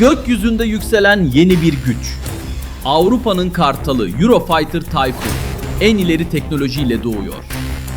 Gökyüzünde yükselen yeni bir güç. Avrupa'nın kartalı Eurofighter Typhoon en ileri teknolojiyle doğuyor.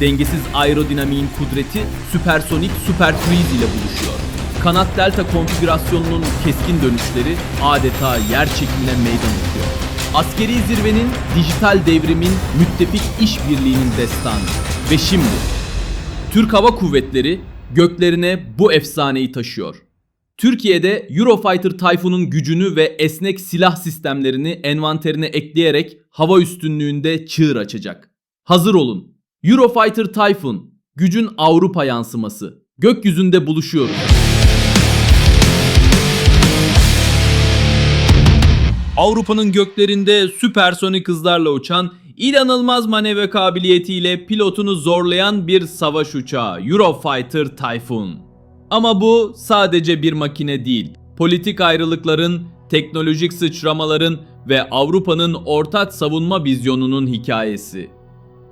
Dengesiz aerodinamiğin kudreti süpersonik süper cruise ile buluşuyor. Kanat delta konfigürasyonunun keskin dönüşleri adeta yer çekimine meydan okuyor. Askeri zirvenin dijital devrimin müttefik işbirliğinin destanı. Ve şimdi Türk Hava Kuvvetleri göklerine bu efsaneyi taşıyor. Türkiye'de Eurofighter Typhoon'un gücünü ve esnek silah sistemlerini envanterine ekleyerek hava üstünlüğünde çığır açacak. Hazır olun. Eurofighter Typhoon, gücün Avrupa yansıması. Gökyüzünde buluşuyoruz. Avrupa'nın göklerinde süpersonik hızlarla uçan, inanılmaz manevra kabiliyetiyle pilotunu zorlayan bir savaş uçağı Eurofighter Typhoon. Ama bu sadece bir makine değil. Politik ayrılıkların, teknolojik sıçramaların ve Avrupa'nın ortak savunma vizyonunun hikayesi.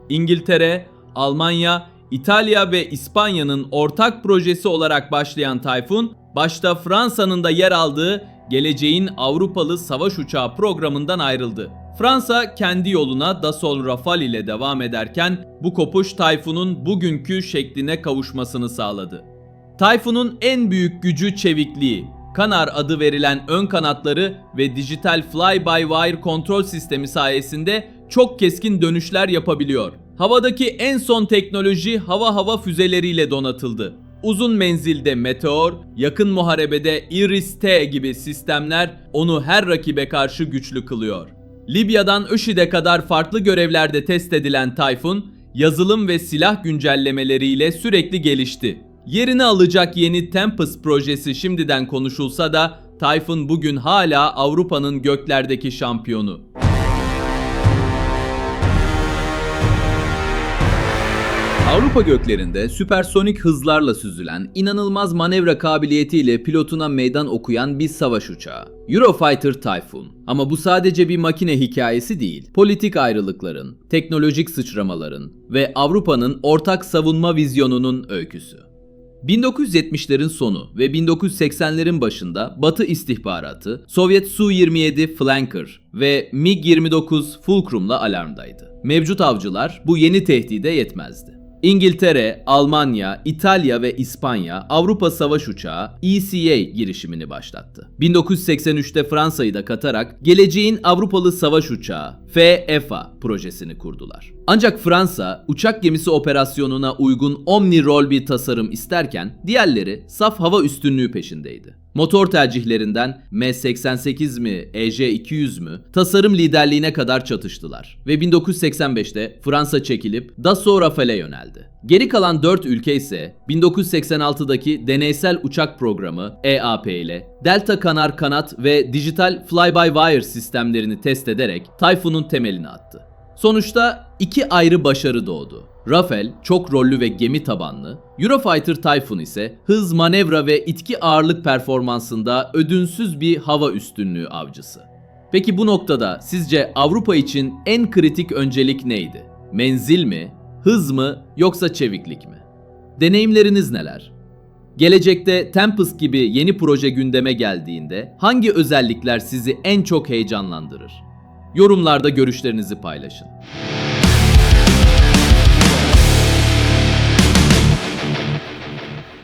İngiltere, Almanya, İtalya ve İspanya'nın ortak projesi olarak başlayan Tayfun, başta Fransa'nın da yer aldığı geleceğin Avrupalı savaş uçağı programından ayrıldı. Fransa kendi yoluna Dassault Rafale ile devam ederken bu kopuş Tayfun'un bugünkü şekline kavuşmasını sağladı. Tayfun'un en büyük gücü çevikliği. Kanar adı verilen ön kanatları ve dijital fly-by-wire kontrol sistemi sayesinde çok keskin dönüşler yapabiliyor. Havadaki en son teknoloji hava hava füzeleriyle donatıldı. Uzun menzilde Meteor, yakın muharebede Iris-T gibi sistemler onu her rakibe karşı güçlü kılıyor. Libya'dan IŞİD'e kadar farklı görevlerde test edilen Tayfun, yazılım ve silah güncellemeleriyle sürekli gelişti. Yerini alacak yeni Tempest projesi şimdiden konuşulsa da Tayfun bugün hala Avrupa'nın göklerdeki şampiyonu. Avrupa göklerinde süpersonik hızlarla süzülen, inanılmaz manevra kabiliyetiyle pilotuna meydan okuyan bir savaş uçağı. Eurofighter Typhoon. Ama bu sadece bir makine hikayesi değil. Politik ayrılıkların, teknolojik sıçramaların ve Avrupa'nın ortak savunma vizyonunun öyküsü. 1970'lerin sonu ve 1980'lerin başında Batı istihbaratı Sovyet Su-27 Flanker ve MiG-29 Fulcrum'la alarmdaydı. Mevcut avcılar bu yeni tehdide yetmezdi. İngiltere, Almanya, İtalya ve İspanya Avrupa Savaş Uçağı ECA girişimini başlattı. 1983'te Fransa'yı da katarak geleceğin Avrupalı Savaş Uçağı FEFA projesini kurdular. Ancak Fransa uçak gemisi operasyonuna uygun omni rol bir tasarım isterken diğerleri saf hava üstünlüğü peşindeydi. Motor tercihlerinden M88 mi, EJ200 mü tasarım liderliğine kadar çatıştılar ve 1985'te Fransa çekilip Dassault Rafale'e yöneldi. Geri kalan 4 ülke ise 1986'daki deneysel uçak programı EAP ile Delta Kanar kanat ve dijital fly-by-wire sistemlerini test ederek Typhoon'un temelini attı. Sonuçta iki ayrı başarı doğdu. Rafale çok rollü ve gemi tabanlı, Eurofighter Typhoon ise hız, manevra ve itki ağırlık performansında ödünsüz bir hava üstünlüğü avcısı. Peki bu noktada sizce Avrupa için en kritik öncelik neydi? Menzil mi, hız mı yoksa çeviklik mi? Deneyimleriniz neler? Gelecekte Tempest gibi yeni proje gündeme geldiğinde hangi özellikler sizi en çok heyecanlandırır? Yorumlarda görüşlerinizi paylaşın.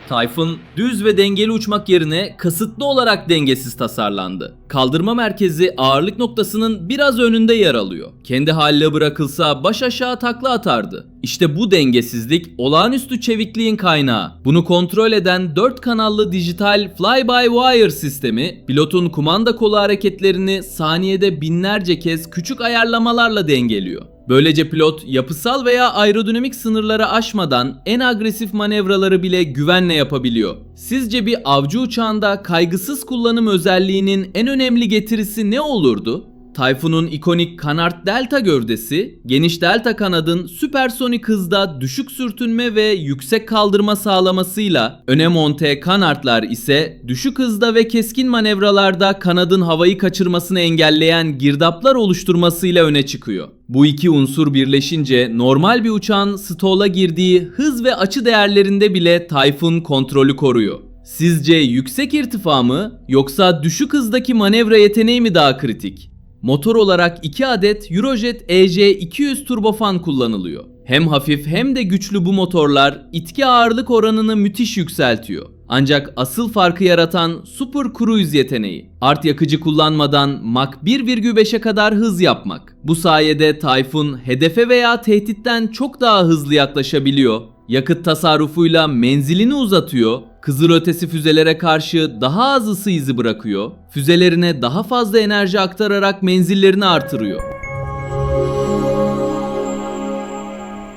Tayfun düz ve dengeli uçmak yerine kasıtlı olarak dengesiz tasarlandı. Kaldırma merkezi ağırlık noktasının biraz önünde yer alıyor. Kendi haline bırakılsa baş aşağı takla atardı. İşte bu dengesizlik olağanüstü çevikliğin kaynağı. Bunu kontrol eden 4 kanallı dijital fly-by-wire sistemi pilotun kumanda kolu hareketlerini saniyede binlerce kez küçük ayarlamalarla dengeliyor. Böylece pilot yapısal veya aerodinamik sınırları aşmadan en agresif manevraları bile güvenle yapabiliyor. Sizce bir avcı uçağında kaygısız kullanım özelliğinin en önemli getirisi ne olurdu? Tayfun'un ikonik Canard Delta gövdesi, geniş delta kanadın süpersonik hızda düşük sürtünme ve yüksek kaldırma sağlamasıyla, öne monte Canard'lar ise düşük hızda ve keskin manevralarda kanadın havayı kaçırmasını engelleyen girdaplar oluşturmasıyla öne çıkıyor. Bu iki unsur birleşince normal bir uçağın stola girdiği hız ve açı değerlerinde bile Tayfun kontrolü koruyor. Sizce yüksek irtifa mı yoksa düşük hızdaki manevra yeteneği mi daha kritik? Motor olarak 2 adet Eurojet EJ200 turbofan kullanılıyor. Hem hafif hem de güçlü bu motorlar itki ağırlık oranını müthiş yükseltiyor. Ancak asıl farkı yaratan Super Cruise yeteneği. Art yakıcı kullanmadan Mach 1,5'e kadar hız yapmak. Bu sayede Tayfun hedefe veya tehditten çok daha hızlı yaklaşabiliyor. Yakıt tasarrufuyla menzilini uzatıyor, kızılötesi füzelere karşı daha az ısı izi bırakıyor, füzelerine daha fazla enerji aktararak menzillerini artırıyor.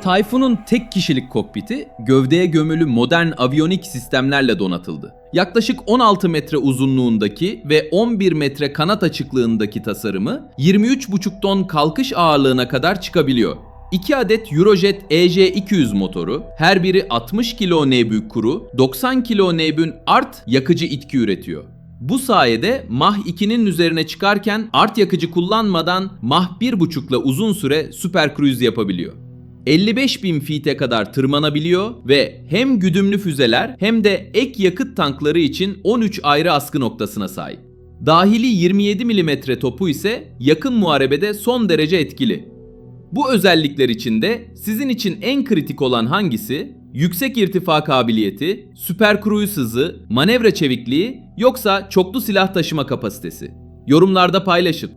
Tayfun'un tek kişilik kokpiti gövdeye gömülü modern aviyonik sistemlerle donatıldı. Yaklaşık 16 metre uzunluğundaki ve 11 metre kanat açıklığındaki tasarımı 23,5 ton kalkış ağırlığına kadar çıkabiliyor. 2 adet Eurojet EJ200 motoru, her biri 60 kilo Nb kuru, 90 kilo Nb'ün art yakıcı itki üretiyor. Bu sayede Mach 2'nin üzerine çıkarken art yakıcı kullanmadan Mach 1.5 ile uzun süre süper cruise yapabiliyor. 55 bin feet'e kadar tırmanabiliyor ve hem güdümlü füzeler hem de ek yakıt tankları için 13 ayrı askı noktasına sahip. Dahili 27 mm topu ise yakın muharebede son derece etkili. Bu özellikler içinde sizin için en kritik olan hangisi? Yüksek irtifa kabiliyeti, süper cruise hızı, manevra çevikliği yoksa çoklu silah taşıma kapasitesi? Yorumlarda paylaşın.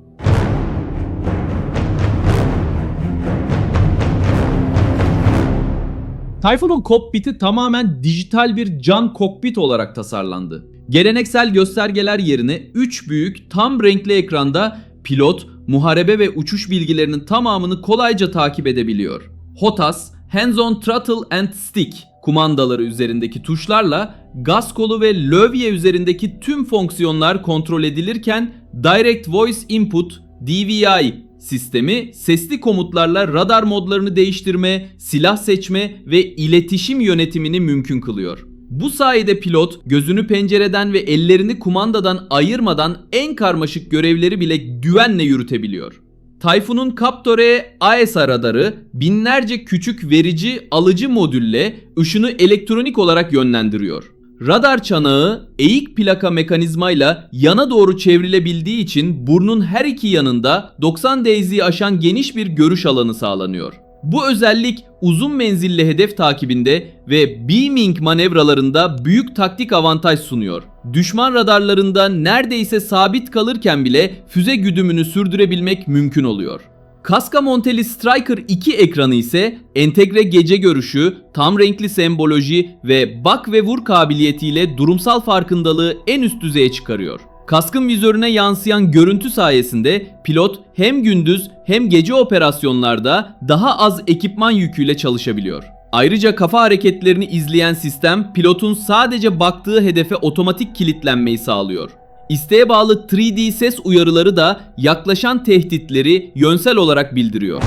Tayfun'un kokpiti tamamen dijital bir cam kokpit olarak tasarlandı. Geleneksel göstergeler yerine 3 büyük tam renkli ekranda pilot, muharebe ve uçuş bilgilerinin tamamını kolayca takip edebiliyor. HOTAS, Hands on Throttle and Stick kumandaları üzerindeki tuşlarla gaz kolu ve lövye üzerindeki tüm fonksiyonlar kontrol edilirken Direct Voice Input DVI sistemi sesli komutlarla radar modlarını değiştirme, silah seçme ve iletişim yönetimini mümkün kılıyor. Bu sayede pilot gözünü pencereden ve ellerini kumandadan ayırmadan en karmaşık görevleri bile güvenle yürütebiliyor. Tayfun'un Captore AESA radarı binlerce küçük verici alıcı modülle ışını elektronik olarak yönlendiriyor. Radar çanağı eğik plaka mekanizmayla yana doğru çevrilebildiği için burnun her iki yanında 90 Daisy'yi aşan geniş bir görüş alanı sağlanıyor. Bu özellik uzun menzilli hedef takibinde ve beaming manevralarında büyük taktik avantaj sunuyor. Düşman radarlarında neredeyse sabit kalırken bile füze güdümünü sürdürebilmek mümkün oluyor. Kaska monteli Striker 2 ekranı ise entegre gece görüşü, tam renkli semboloji ve bak ve vur kabiliyetiyle durumsal farkındalığı en üst düzeye çıkarıyor. Kaskın vizörüne yansıyan görüntü sayesinde pilot hem gündüz hem gece operasyonlarda daha az ekipman yüküyle çalışabiliyor. Ayrıca kafa hareketlerini izleyen sistem pilotun sadece baktığı hedefe otomatik kilitlenmeyi sağlıyor. İsteğe bağlı 3D ses uyarıları da yaklaşan tehditleri yönsel olarak bildiriyor.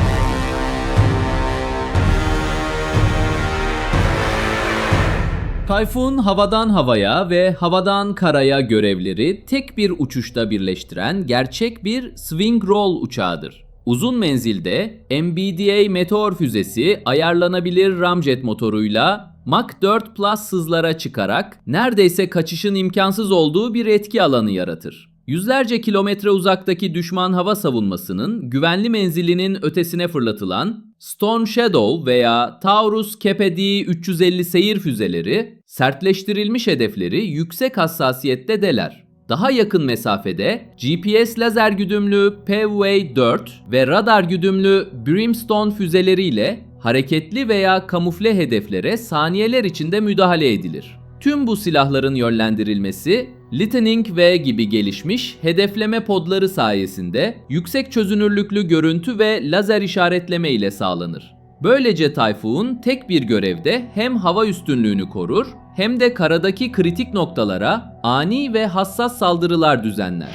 Tayfun havadan havaya ve havadan karaya görevleri tek bir uçuşta birleştiren gerçek bir swing roll uçağıdır. Uzun menzilde MBDA Meteor füzesi ayarlanabilir ramjet motoruyla Mach 4 Plus hızlara çıkarak neredeyse kaçışın imkansız olduğu bir etki alanı yaratır. Yüzlerce kilometre uzaktaki düşman hava savunmasının güvenli menzilinin ötesine fırlatılan Storm Shadow veya Taurus KPD 350 seyir füzeleri sertleştirilmiş hedefleri yüksek hassasiyette deler. Daha yakın mesafede GPS lazer güdümlü Paveway 4 ve radar güdümlü Brimstone füzeleriyle hareketli veya kamufle hedeflere saniyeler içinde müdahale edilir. Tüm bu silahların yönlendirilmesi Lightning V gibi gelişmiş hedefleme podları sayesinde yüksek çözünürlüklü görüntü ve lazer işaretleme ile sağlanır. Böylece Tayfun tek bir görevde hem hava üstünlüğünü korur hem de karadaki kritik noktalara ani ve hassas saldırılar düzenler.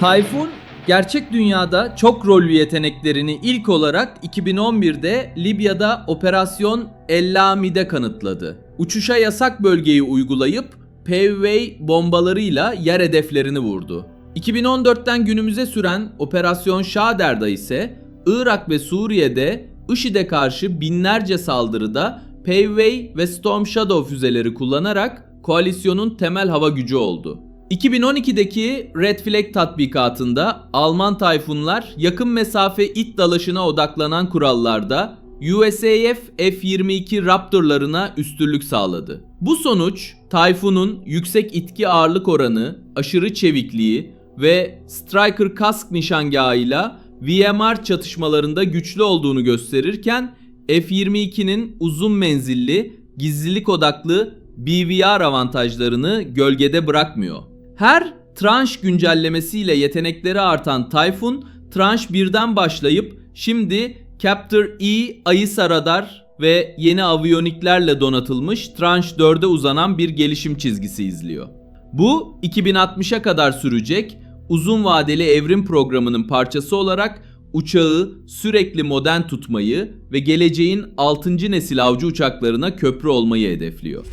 Tayfun gerçek dünyada çok rollü yeteneklerini ilk olarak 2011'de Libya'da Operasyon Ellamide kanıtladı. Uçuşa yasak bölgeyi uygulayıp Paveway bombalarıyla yer hedeflerini vurdu. 2014'ten günümüze süren Operasyon Şader'da ise Irak ve Suriye'de IŞİD'e karşı binlerce saldırıda Paveway ve Storm Shadow füzeleri kullanarak koalisyonun temel hava gücü oldu. 2012'deki Red Flag tatbikatında Alman tayfunlar yakın mesafe it dalaşına odaklanan kurallarda USAF F-22 Raptor'larına üstünlük sağladı. Bu sonuç Tayfun'un yüksek itki ağırlık oranı, aşırı çevikliği ve Striker kask nişangahıyla VMR çatışmalarında güçlü olduğunu gösterirken F-22'nin uzun menzilli, gizlilik odaklı BVR avantajlarını gölgede bırakmıyor. Her tranş güncellemesiyle yetenekleri artan Typhoon, tranş 1'den başlayıp şimdi Captor E Ayısa radar ve yeni aviyoniklerle donatılmış tranş 4'e uzanan bir gelişim çizgisi izliyor. Bu 2060'a kadar sürecek uzun vadeli evrim programının parçası olarak uçağı sürekli modern tutmayı ve geleceğin 6. nesil avcı uçaklarına köprü olmayı hedefliyor.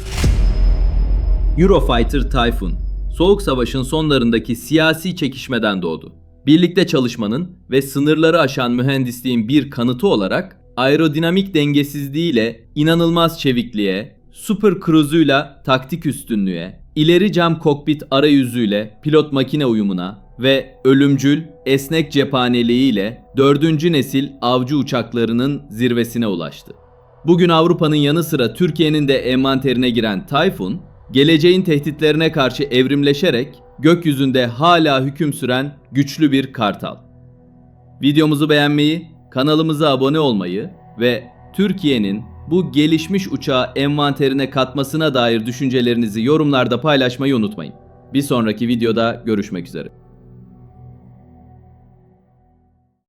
Eurofighter Typhoon, Soğuk Savaş'ın sonlarındaki siyasi çekişmeden doğdu. Birlikte çalışmanın ve sınırları aşan mühendisliğin bir kanıtı olarak aerodinamik dengesizliğiyle inanılmaz çevikliğe, super cruise'uyla taktik üstünlüğe, ileri cam kokpit arayüzüyle pilot makine uyumuna ve ölümcül esnek cephaneliğiyle 4. nesil avcı uçaklarının zirvesine ulaştı. Bugün Avrupa'nın yanı sıra Türkiye'nin de envanterine giren Tayfun, geleceğin tehditlerine karşı evrimleşerek gökyüzünde hala hüküm süren güçlü bir kartal. Videomuzu beğenmeyi, kanalımıza abone olmayı ve Türkiye'nin bu gelişmiş uçağı envanterine katmasına dair düşüncelerinizi yorumlarda paylaşmayı unutmayın. Bir sonraki videoda görüşmek üzere.